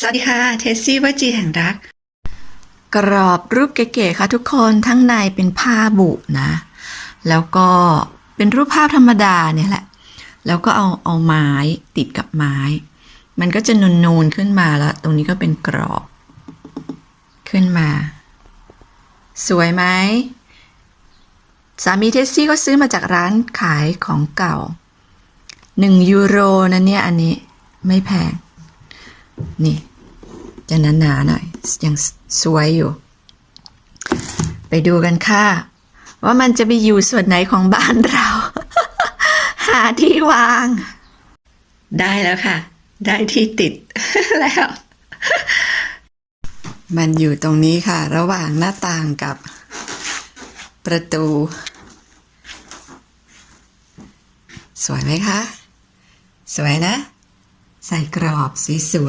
สวัสดีค่ะ เทสซี่วัจีแห่งรัก กรอบรูปเก๋ๆค่ะทุกคนทั้งในเป็นผ้าบุนะ แล้วก็เป็นรูปภาพธรรมดาเนี่ยแหละ แล้วก็เอาเอาไม้ติดกับไม้ มันก็จะนูนๆขึ้นมาแล้ว ตรงนี้ก็เป็นกรอบขึ้นมา สวยไหมสามีเทสซี่ก็ซื้อมาจากร้านขายของเก่าหนึ่งยูโรนะเนี่ยอันนี้ไม่แพง นี่ จะหนาๆหน่อยยังสวยอยู่ ไปดูกันค่ะ ว่ามันจะไปอยู่ส่วนไหนของบ้านเรา หาที่วาง ได้แล้วค่ะ ได้ที่ติดแล้ว มันอยู่ตรงนี้ค่ะ ระหว่างหน้าต่างกับประตู สวยไหมคะ สวยนะ ใส่กรอบสวยๆ